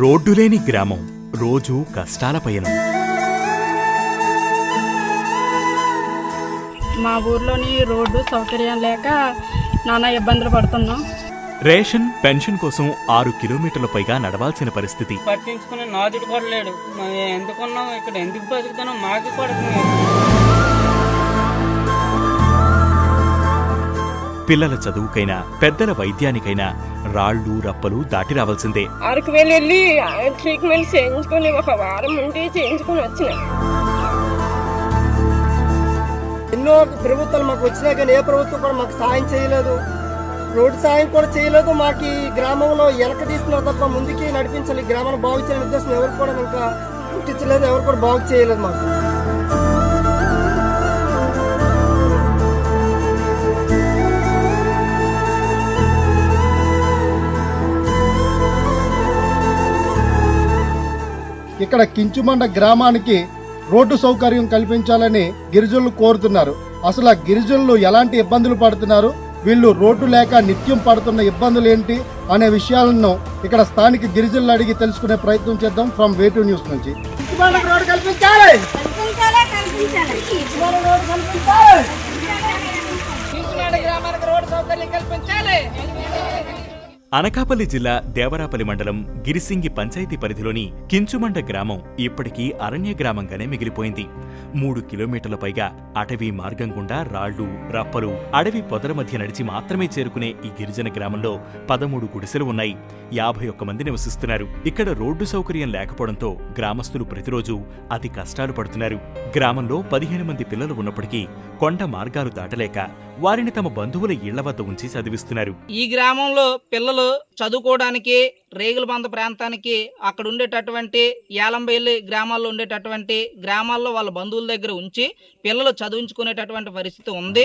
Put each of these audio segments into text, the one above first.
రోడ్డులేని గ్రామం రోజూ కష్టాల పయనం. మా ఊర్లోని రోడ్డు సౌకర్యం లేక నానా ఇబ్బందులు పడుతున్నాం. రేషన్ పెన్షన్ కోసం ఆరు కిలోమీటర్ల పైగా నడవాల్సిన పరిస్థితి. పట్టించుకునే నాదుడు కూడా లేడు. ఎందుకున్నాం? ఇక్కడ ఎందుకు బతుకుతున్నాం? మాకు కూడా పిల్లల చదువుకైనా పెద్దల వైద్యానికైనా రాళ్ళు రప్పలు దాటి రావాల్సిందే. అరకు వెళ్ళి వెళ్ళి ట్రీట్మెంట్ చేయించుకొని ఒక వారం ఉండి చేయించుకొని వచ్చిన. ఎన్నో ప్రభుత్వాలు మాకు వచ్చినా కానీ ఏ ప్రభుత్వం కూడా మాకు సాయం చేయలేదు. రోడ్డు సాయం కూడా చేయలేదు. మాకు ఈ గ్రామంలో వెనక తీస్తున్నారు తప్ప ముందుకి నడిపించాలి. గ్రామాన్ని బాగు చేయాలని ఉద్దేశం ఎవరు కూడా ఇంకా పుట్టించలేదు. ఎవరు కూడా బాగు చేయలేదు మాకు. ఇక్కడ కించుమండ గ్రామానికి రోడ్డు సౌకర్యం కల్పించాలని గిరిజనులు కోరుతున్నారు. అసలు ఆ గిరిజనులు ఎలాంటి ఇబ్బందులు పడుతున్నారు? వీళ్ళు రోడ్డు లేక నిత్యం పడుతున్న ఇబ్బందులు ఏంటి? అనే విషయాలను ఇక్కడ స్థానిక గిరిజనులు అడిగి తెలుసుకునే ప్రయత్నం చేద్దాం ఫ్రమ్ వేటూ న్యూస్ నుంచి. రోడ్డు కల్పించాలి. గ్రామానికి రోడ్డు సౌకర్యం కల్పించాలి. అనకాపల్లి జిల్లా దేవరాపల్లి మండలం గిరిసింగి పంచాయతీ పరిధిలోని కించుమండ గ్రామం ఇప్పటికీ అరణ్య గ్రామంగానే మిగిలిపోయింది. మూడు కిలోమీటర్ల పైగా అటవీ మార్గం గుండా రాళ్ళు రప్పలు అడవి పొదల మధ్య నడిచి మాత్రమే చేరుకునే ఈ గిరిజన గ్రామంలో పదమూడు గుడిసెలు ఉన్నాయి. యాభై ఒక్క మంది నివసిస్తున్నారు. ఇక్కడ రోడ్డు సౌకర్యం లేకపోవడంతో గ్రామస్తులు ప్రతిరోజు అతి కష్టాలు పడుతున్నారు. గ్రామంలో పదిహేను మంది పిల్లలు ఉన్నప్పటికీ కొండ మార్గాలు దాటలేక వారిని తమ బంధువుల ఇళ్ళ వద్ద ఉంచి చదివిస్తున్నారు. ఈ గ్రామంలో పిల్లలు చదువుకోవడానికి రేగులబంద ప్రాంతానికి అక్కడ ఉండేటటువంటి యాలంబేలి గ్రామాల్లో ఉండేటటువంటి గ్రామాల్లో వాళ్ళ బంధువుల దగ్గర ఉంచి పిల్లలు చదివించుకునేటటువంటి పరిస్థితి ఉంది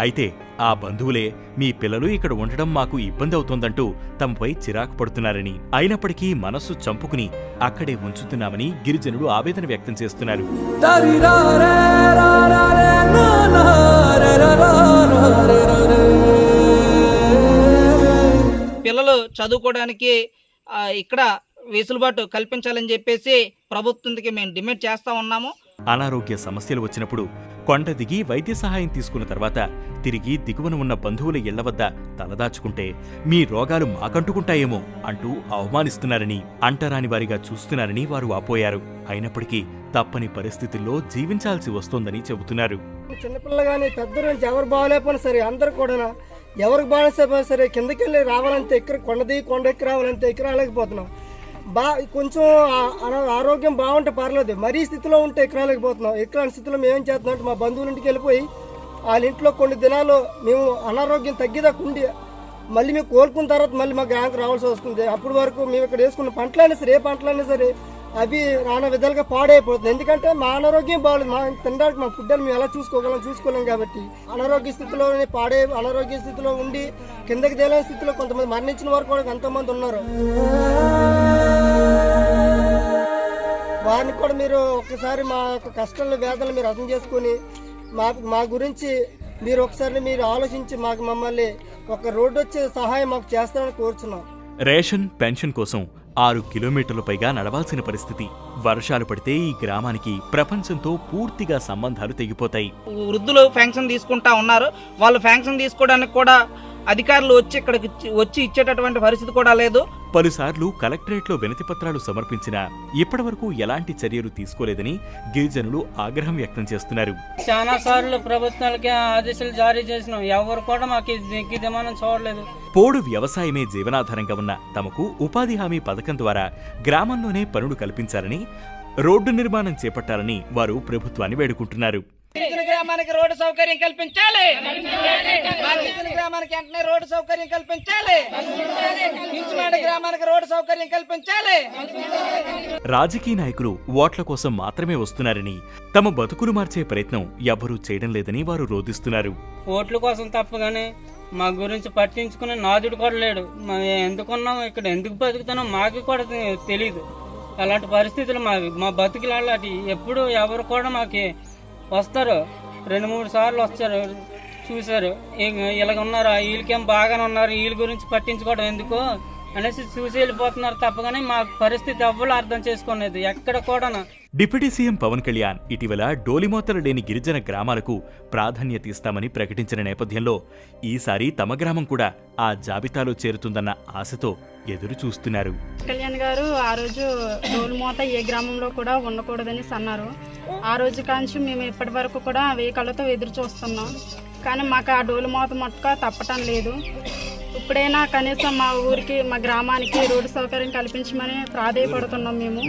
అయితే ఆ బంధువులే మీ పిల్లలు ఇక్కడ ఉండడం మాకు ఇబ్బంది అవుతోందంటూ తమపై చిరాకు పడుతున్నారని అయినప్పటికీ మనస్సు చంపుకుని అక్కడే ఉంచుతున్నామని గిరిజనులు ఆవేదన వ్యక్తం చేస్తున్నారు పిల్లలు చదువుకోవడానికి ఇక్కడ వెసులుబాటు కల్పించాలని చెప్పేసి ప్రభుత్వానికి మేము డిమాండ్ చేస్తా ఉన్నాము. అనారోగ్య సమస్యలు వచ్చినప్పుడు కొండ దిగి వైద్య సహాయం తీసుకున్న తర్వాత తిరిగి దిగువన ఉన్న బంధువుల ఇళ్ళ వద్ద తలదాచుకుంటే మీ రోగాలు మాకంటుకుంటాయేమో అంటూ అవమానిస్తున్నారని అంటరాని వారిగా చూస్తున్నారని వారు వాపోయారు అయినప్పటికీ తప్పని పరిస్థితుల్లో జీవించాల్సి వస్తోందని చెబుతున్నారు. చిన్నపిల్లలు కానీ ఎవరు బాగాలేకపోయినా సరే అందరు కూడా ఎవరికి బాగాలేకపోయినా సరే కిందకెళ్ళి రావాలంటే ఎక్కడ కొండ దిగి కొండ ఎక్కి రావాలంటే ఎక్కి రాలేకపోతున్నాం. బా కొంచెం ఆరోగ్యం బాగుంటే పర్లేదు. మరీ స్థితిలో ఉంటే ఎక్కడానికి పోతున్నాం. ఎక్కడానికి స్థితిలో మేము ఏం చేస్తున్నాం అంటే మా బంధువుల ఇంటికి వెళ్ళిపోయి వాళ్ళ ఇంట్లో కొన్ని దినాలు మేము అనారోగ్యం తగ్గిదాకా ఉండి మళ్ళీ మేము కోలుకున్న తర్వాత మళ్ళీ మా గ్రామకు రావాల్సి వస్తుంది. అప్పటి వరకు మేము ఇక్కడ వేసుకున్న పంటలైనా సరే ఏ పంటలైనా సరే అవి నానా విధాలుగా పాడైపోతుంది ఎందుకంటే మా అనారోగ్యం బాగాలేదు. మా తినడానికి మా ఫుడ్ మేము ఎలా చూసుకోగలం? చూసుకోలేం కాబట్టి. అనారోగ్య స్థితిలో పాడే అనారోగ్య స్థితిలో ఉండి కిందకి తేలేని స్థితిలో కొంతమంది మరణించిన వారు కూడా ఎంతోమంది ఉన్నారు. వారిని కూడా మీరు ఒక్కసారి మా యొక్క కష్టాలను వేదనలు మీరు అర్థం చేసుకొని మా మా గురించి మీరు ఒకసారి మీరు ఆలోచించి మాకు మమ్మల్ని ఒక రోడ్డు వచ్చే సహాయం మాకు చేస్తారని కోరుచున్నాం. రేషన్ పెన్షన్ కోసం ఆరు కిలోమీటర్ల పైగా నడవాల్సిన పరిస్థితి. వర్షాలు పడితే ఈ గ్రామానికి ప్రపంచంతో పూర్తిగా సంబంధాలు తెగిపోతాయి. వృద్ధులు ఫెన్షన్ తీసుకుంటా ఉన్నారు. వాళ్ళు ఫెన్షన్ తీసుకోవడానికి కూడా అధికారులు వచ్చి ఇక్కడికి వచ్చి ఇచ్చేటటువంటి పరిస్థితి కూడా లేదు. పలుసార్లు కలెక్టరేట్లో వినతి పత్రాలు సమర్పించినా ఇప్పటివరకు ఎలాంటి చర్యలు తీసుకోలేదని గిరిజనులు ఆగ్రహం వ్యక్తం చేస్తున్నారు. చాలా సార్లు ప్రభుత్వాలకి ఆదేశాలు జారీ చేసినాం. ఎవరు కూడా మాకు చూడలేదు. పోడు వ్యవసాయమే జీవనాధారంగా ఉన్న తమకు ఉపాధి హామీ పథకం ద్వారా గ్రామంలోనే పనులు కల్పించాలని రోడ్డు నిర్మాణం చేపట్టాలని వారు ప్రభుత్వాన్ని వేడుకుంటున్నారు. గ్రామానికి రోడ్డు సౌకర్యం కల్పించాలి. మా గ్రామానికి వెంటనే రోడ్డు సౌకర్యం కల్పించాలి. గ్రామానికి రోడ్డు సౌకర్యం కల్పించాలి. రాజకీయ నాయకులు ఓట్ల కోసం మాత్రమే వస్తున్నారని తమ బతుకులు మార్చే ప్రయత్నం ఎవ్వరూ చేయడం లేదని వారు రోధిస్తున్నారు. ఓట్ల కోసం తప్ప కానీ మా గురించి పట్టించుకునే నాదుడు కూడా లేడు. మేము ఎందుకున్నాం ఇక్కడ ఎందుకు బతుకుతున్నాం? మాకు కూడా తె- తెలీదు. అలాంటి పరిస్థితులు మావి మా బతుకులు అలాంటి ఎప్పుడు ఎవరు కూడా మాకు వస్తారు. రెండు మూడు సార్లు వచ్చారు చూశారు. ఇలాగ ఉన్నారు వీళ్ళకేం బాగానే ఉన్నారు? వీళ్ళ గురించి పట్టించుకోవడం ఎందుకు? అనేసి చూసి వెళ్ళిపోతున్నారు తప్పగానే మా పరిస్థితి ఎవ్వరు అర్థం చేసుకునేది ఎక్కడ కూడా డిప్యూటీ సీఎం పవన్ కళ్యాణ్ ఇటీవల డోలిమోతలు లేని గిరిజన గ్రామాలకు ప్రాధాన్యత ఇస్తామని ప్రకటించిన నేపథ్యంలో ఈసారి తమ గ్రామం కూడా ఆ జాబితాలో చేరుతుందన్న ఆశతో ఎదురు చూస్తున్నారు. కళ్యాణ్ గారు ఆ రోజు డోలు మూత ఏ గ్రామంలో కూడా ఉండకూడదని అన్నారు. ఆ రోజు కాంచి మేము ఇప్పటి వరకు కూడా వెయ్యి కళ్ళతో ఎదురు చూస్తున్నాం. కానీ మాకు ఆ డోలు మూత మట్టుక తప్పటం లేదు. ఇప్పుడైనా కనీసం మా ఊరికి మా గ్రామానికి రోడ్డు సౌకర్యం కల్పించమని ప్రాధేయపడుతున్నాం మేము.